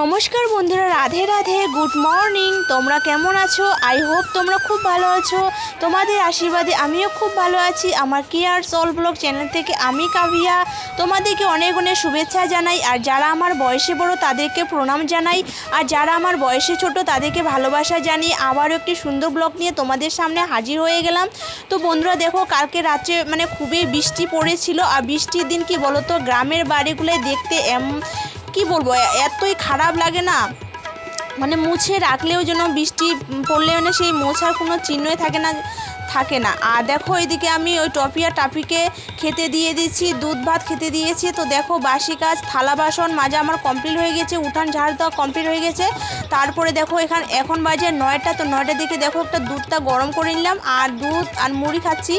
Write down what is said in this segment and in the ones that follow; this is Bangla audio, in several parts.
নমস্কার বন্ধুরা, রাধে রাধে গুড মর্নিং তোমরা কেমন আছো? আই হোপ তোমরা খুব ভালো আছো। তোমাদের আশীর্বাদে আমিও খুব ভালো আছি। আমার কেয়ার সল ব্লগ চ্যানেল থেকে আমি কাভিয়া। তোমাদেরকে অনেক অনেক শুভেচ্ছা জানাই। আর যারা আমার বয়সে বড়, তাদেরকে প্রণাম জানাই। আর যারা আমার বয়সে ছোট, তাদেরকে ভালোবাসা জানিয়ে আবারও একটি সুন্দর ব্লগ নিয়ে তোমাদের সামনে হাজির হয়ে গেলাম। তো বন্ধুরা, দেখো, কালকে রাত্রে মানে খুবই বৃষ্টি পড়েছিল। আর বৃষ্টির দিন কি বলো তো গ্রামের বাড়িগুলোয় দেখতে এম কি বলব এতই খারাপ লাগে না। মানে মুছে রাখলেও যেন বৃষ্টি পড়লে মানে সেই মোছার কোনো চিহ্নই থাকে না থাকে না। আর দেখো এদিকে আমি ওই টপিয়া টাপিকে খেতে দিয়ে দিচ্ছি, দুধ ভাত খেতে দিয়েছি। তো দেখো বাসি কাজ, থালা বাসন, মাজা আমার কমপ্লিট হয়ে গেছে, উঠান ঝাড় দেওয়া কমপ্লিট হয়ে গেছে। তারপরে দেখো এখান, এখন বাজে নয়টা, তো নয়টার দিকে দেখো একটা দুধটা গরম করে নিলাম। আর দুধ আর মুড়ি খাচ্ছি।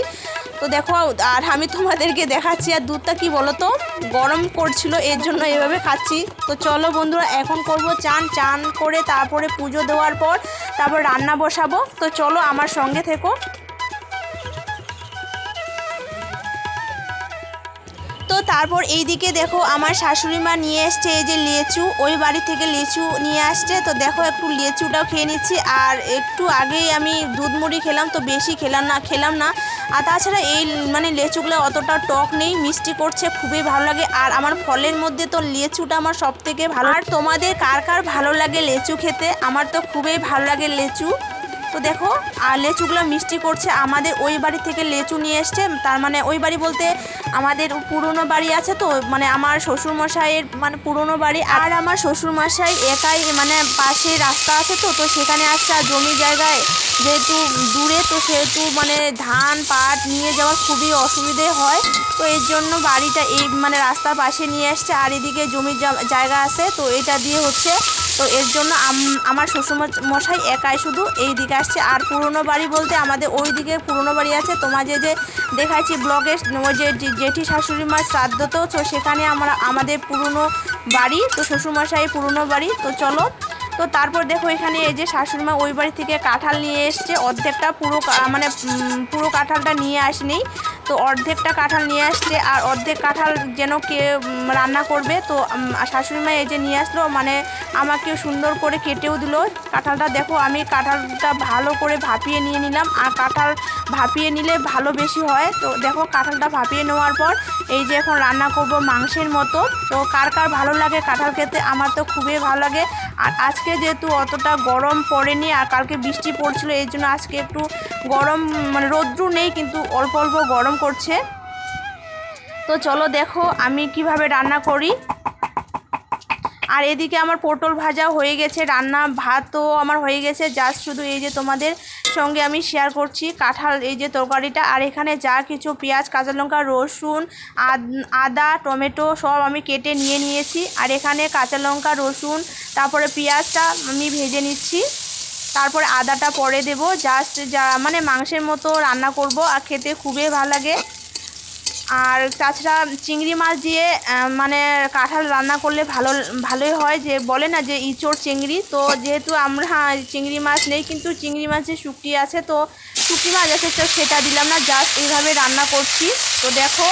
তো দেখো, আর আমি তোমাদেরকে দেখাচ্ছি, আর দুধটা কি বলো তো গরম করছিল, এর জন্য এভাবে খাচ্ছি। তো চলো বন্ধুরা, এখন করব চান। চান করে তারপরে পুজো দেওয়ার পর তারপর রান্না বসাবো। তো চলো আমার সঙ্গে থেকো। তারপর এইদিকে দেখো আমার শাশুড়ি মা নিয়ে এসছে এই যে লেচু, ওই বাড়ি থেকে লেচু নিয়ে আসছে। তো দেখো একটু লেচুটাও খেয়ে নিচ্ছি। আর একটু আগেই আমি দুধ মুড়ি খেলাম, তো বেশি খেলাম না খেলাম না। আর তাছাড়া এই মানে লেচুগুলো অতটা টক নেই, মিষ্টি করছে, খুবই ভালো লাগে। আর আমার ফলের মধ্যে তো লেচুটা আমার সব থেকে ভালো। আর তোমাদের কার কার ভালো লাগে লেচু খেতে? আমার তো খুবই ভালো লাগে লেচু। তো দেখো, আর লেচুগুলো মিষ্টি করছে। আমাদের ওই বাড়ি থেকে লেচু নিয়ে এসছে। তার মানে ওই বাড়ি বলতে আমাদের পুরনো বাড়ি আছে তো মানে আমার শ্বশুরমশাইয়ের মানে পুরনো বাড়ি। আর আমার শ্বশুরমশাই একাই মানে পাশে রাস্তা আছে তো তো সেখানে আসছে। আর জমি জায়গায় যেহেতু দূরে, তো সেহেতু মানে ধান, পাট নিয়ে যাওয়ার খুবই অসুবিধে হয়। তো এর জন্য বাড়িটা এই মানে রাস্তার পাশে নিয়ে আসছে আর এদিকে জমির জায়গা আছে তো, এটা দিয়ে হচ্ছে তো এর জন্য আমার মশাই একাই শুধু এই দিকে আসছে। আর পুরনো বাড়ি বলতে আমাদের ওই দিকে পুরনো বাড়ি আছে। তোমার যে দেখাচ্ছি ব্লগে, ওই যে জেঠি শাশুড়ি মার শ্রাদ্ধ তো তো সেখানে আমরা, আমাদের পুরনো বাড়ি, তো শ্বশুরমশাই পুরনো বাড়ি, তো চলো। তো তারপর দেখো এখানে এই যে শাশুড়ি মা ওই বাড়ি থেকে কাঁঠাল নিয়ে এসছে। অর্ধেকটা পুরো মানে পুরো কাঁঠালটা নিয়ে আসেনি। তো অর্ধেকটা কাঁঠাল নিয়ে আসলে আর অর্ধেক কাঁঠাল যেন কে রান্না করবে, তো শাশুড়ি মা এই যে নিয়ে আসলো মানে আমাকে সুন্দর করে কেটেও দিল। কাঁঠালটা দেখো, আমি কাঁঠালটা ভালো করে ভাপিয়ে নিয়ে নিলাম। আর কাঁঠাল ভাপিয়ে নিলে ভালো বেশি হয়। তো দেখো, কাঁঠালটা ভাপিয়ে নেওয়ার পর এই যে এখন রান্না করব মাংসের মতো। তো কার কার ভালো লাগে কাঁঠাল খেতে, আমার তো খুবই ভালো লাগে। আর আজকে যেহেতু অতটা গরম পড়েনি, আর কালকে বৃষ্টি পড়ছিল, এই জন্য আজকে একটু গরম মানে রৌদ্রু নেই, কিন্তু অল্প অল্প গরম করছে। তো চলো দেখো আমি কীভাবে রান্না করি। আর এদিকে আমার পটল ভাজা হয়ে গেছে, রান্না ভাতও আমার হয়ে গেছে। জাস্ট শুধু এই যে তোমাদের সঙ্গে আমি শেয়ার করছি কাঁঠাল, এই যে তরকারিটা। আর এখানে যা কিছু পেঁয়াজ, কাঁচা লঙ্কা, রসুন আদা, টমেটো সব আমি কেটে নিয়ে নিয়েছি। আর এখানে কাঁচা লঙ্কা, রসুন, তারপরে পেঁয়াজটা আমি ভেজে নিচ্ছি। তারপরে আদাটা পরে দেব। জাস্ট যা মানে মাংসের মতো রান্না করব আর খেতে খুবই ভালো লাগে। আর তাছাড়া চিংড়ি মাছ দিয়ে মানে কাঁঠাল রান্না করলে ভালো, ভালোই হয়। যে বলে না যে ইঁচড় চিংড়ি। তো যেহেতু আমরা চিংড়ি মাছ নেই, কিন্তু চিংড়ি মাছের শুকটি আছে, তো শুকটি মাছ আছে, তো সেটা দিলাম না। জাস্ট এইভাবে রান্না করছি। তো দেখো,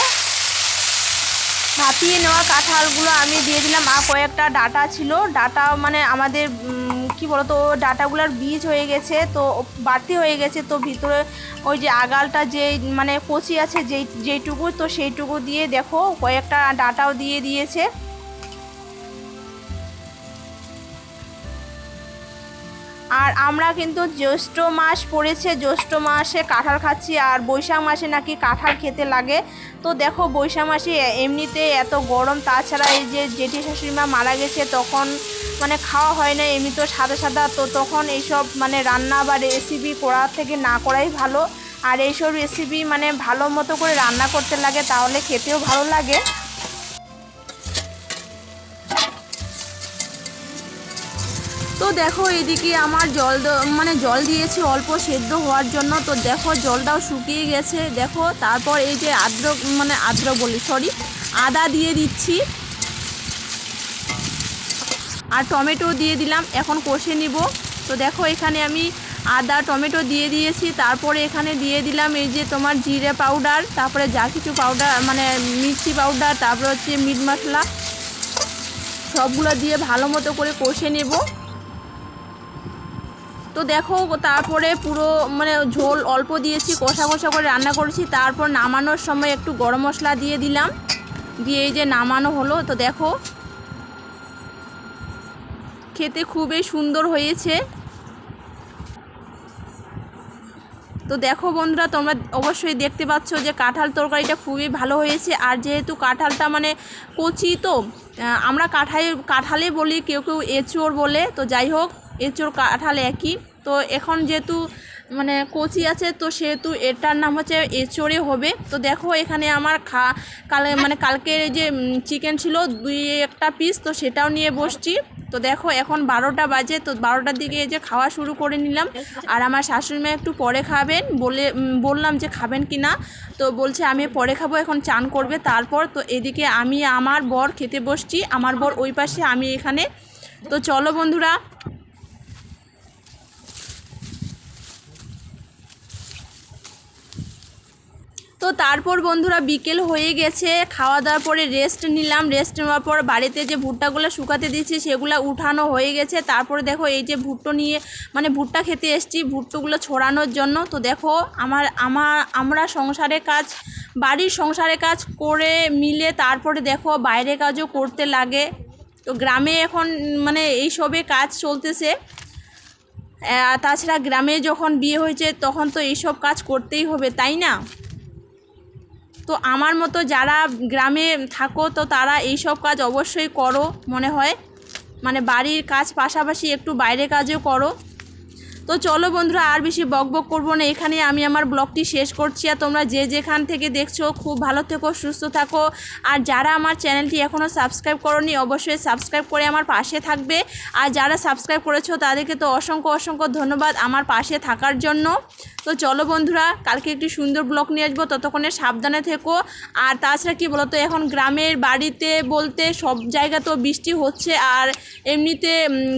ভাপিয়ে নেওয়া কাঁঠালগুলো আমি দিয়ে দিলাম। আর কয়েকটা ডাটা ছিল। ডাটা মানে আমাদের কি বলতো, ডাটাগুলোর বীজ হয়ে গেছে, তো বাড়তি হয়ে গেছে, তো ভিতরে ওই যে আগালটা যে মানে কচি আছে যেই, যেইটুকু, তো সেইটুকু দিয়ে দেখো, কয়েকটা ডাটাও দিয়ে দিয়েছে। আর আমরা কিন্তু জ্যৈষ্ঠ মাস পড়েছে, জ্যৈষ্ঠ মাসে কাঁঠাল খাচ্ছি আর বৈশাখ মাসে নাকি কাঁঠাল খেতে লাগে। তো দেখো বৈশাখ মাসে এমনিতে এত গরম, তাছাড়া এই যে জেঠি শাশুড়ি মা মারা গেছে তখন মানে খাওয়া হয় না, এমনি তো সাদা সাদা। তো তখন এইসব মানে রান্না বা রেসিপি করার থেকে না করাই ভালো। আর এইসব রেসিপি মানে ভালো মতো করে রান্না করতে লাগে, তাহলে খেতেও ভালো লাগে। তো দেখো এদিকে আমার জল মানে জল দিয়েছি অল্প সেদ্ধ হওয়ার জন্য। তো দেখো জলটাও শুকিয়ে গেছে। দেখো তারপর এই যে আদ্র মানে আদ্র বলি সরি আদা দিয়ে দিচ্ছি। আর টমেটো দিয়ে দিলাম, এখন কষে নিব। তো দেখো এখানে আমি আদা, টমেটো দিয়ে দিয়েছি। তারপরে এখানে দিয়ে দিলাম এই যে তোমার জিরে পাউডার, তারপরে যা কিছু পাউডার মানে মির্চি পাউডার, তারপরে হচ্ছে মিট মশলা। সবগুলো দিয়ে ভালো মতো করে কষে নেব। তো দেখো, তারপরে পুরো মানে ঝোল অল্প দিয়েছি, কষা কষা করে রান্না করেছি। তারপর নামানোর সময় একটু গরম মশলা দিয়ে দিলাম। দিয়ে এই যে নামানো হলো, তো দেখো। খেতে খুবই সুন্দর হয়েছে। তো দেখো বন্ধুরা, তোমরা অবশ্যই দেখতে পাচ্ছ যে কাঁঠাল তরকারিটা খুবই ভালো হয়েছে। আর যেহেতু কাঁঠালটা মানে কচি, তো আমরা কাঁঠাল, কাঁঠালে বলি, কেউ কেউ এঁচোড় বলে। তো যাই হোক এঁচোড় কাঁঠাল একই। তো এখন যেহেতু মানে কচি আছে, তো সেহেতু এটার নাম হচ্ছে এঁচোড়ে হবে। তো দেখো এখানে আমার খা, কাল মানে কালকে যে চিকেন ছিল, দুই একটা পিস তো সেটাও নিয়ে বসছি। তো দেখো এখন বারোটা বাজে, তো বারোটার দিকে যে খাওয়া শুরু করে নিলাম। আর আমার শাশুড়ি মা একটু পরে খাবেন, বলে বললাম যে খাবেন কি না তো বলছে আমি পরে খাব, এখন চান করবে। তারপর তো এদিকে আমি, আমার বর খেতে বসছি। আমার বর ওই পাশে, আমি এখানে। তো চলো বন্ধুরা তারপর বন্ধুরা বিকেল হয়ে গেছে, খাওয়া দাওয়ার পরে রেস্ট নিলাম। রেস্ট নেওয়ার পর বাড়িতে যে ভুট্টাগুলো শুকাতে দিয়েছি, সেগুলো উঠানো হয়ে গেছে। তারপরে দেখো এই যে ভুট্টো নিয়ে মানে ভুট্টা খেতে এসেছি ভুট্টোগুলো ছড়ানোর জন্য। তো দেখো আমার আমার, আমরা সংসারে কাজ, বাড়ির সংসারে কাজ করে মিলে তারপরে দেখো বাইরে কাজও করতে লাগে। তো গ্রামে এখন মানে এইসবে কাজ চলতেছে। তাছাড়া গ্রামে যখন বিয়ে হয়েছে, তখন তো এইসব কাজ করতেই হবে, তাই না? তো আমার মতো যারা গ্রামে থাকো, তো তারা এই সব কাজ অবশ্যই করো, মনে হয়। মানে বাড়ির কাজ পাশাপাশি একটু বাইরে কাজও করো। তো চলো বন্ধুরা, আর বেশি বক বক করব না। এখানে আমি আমার ব্লগটি শেষ করছি আর তোমরা যে যেখান থেকে দেখছ, খুব ভালো থেকো, সুস্থ থাকো। আর যারা আমার চ্যানেলটি এখনও সাবস্ক্রাইব করনি, অবশ্যই সাবস্ক্রাইব করে আমার পাশে থাকবে। আর যারা সাবস্ক্রাইব করেছ, তাদেরকে তো অসংখ্য অসংখ্য ধন্যবাদ আমার পাশে থাকার জন্য। তো চলো বন্ধুরা, কালকে একটি সুন্দর ব্লগ নিয়ে আসব, ততক্ষণে সাবধানে থেকো। আর তাছাড়া কি বলতো, এখন গ্রামের বাড়িতে বলতে সব জায়গা তো বৃষ্টি হচ্ছে, আর এমনিতে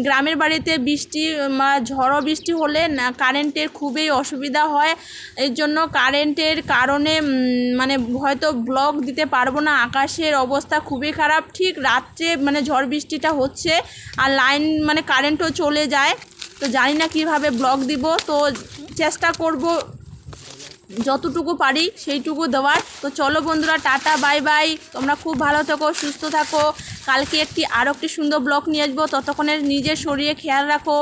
গ্রামের বাড়িতে বৃষ্টি ঝড়ো বৃষ্টি হলে কারেন্টের খুবই অসুবিধা হয়। এর জন্য কারেন্টের কারণে মানে হয়তো ব্লগ দিতে পারব না। আকাশের অবস্থা খুবই খারাপ। ঠিক রাত্রে মানে ঝড় বৃষ্টিটা হচ্ছে আর লাইন মানে কারেন্টও চলে যায়। তো জানি না কীভাবে ব্লগ দিব। তো চেষ্টা করব যতটুকু পারি সেইটুকু দেওয়ার। তো চলো বন্ধুরা, টাটা বাই বাই তোমরা খুব ভালো থাকো, সুস্থ থাকো। কালকে একটি আরও একটি সুন্দর ব্লগ নিয়ে আসব। ততক্ষণের নিজের শরীরে খেয়াল রাখো।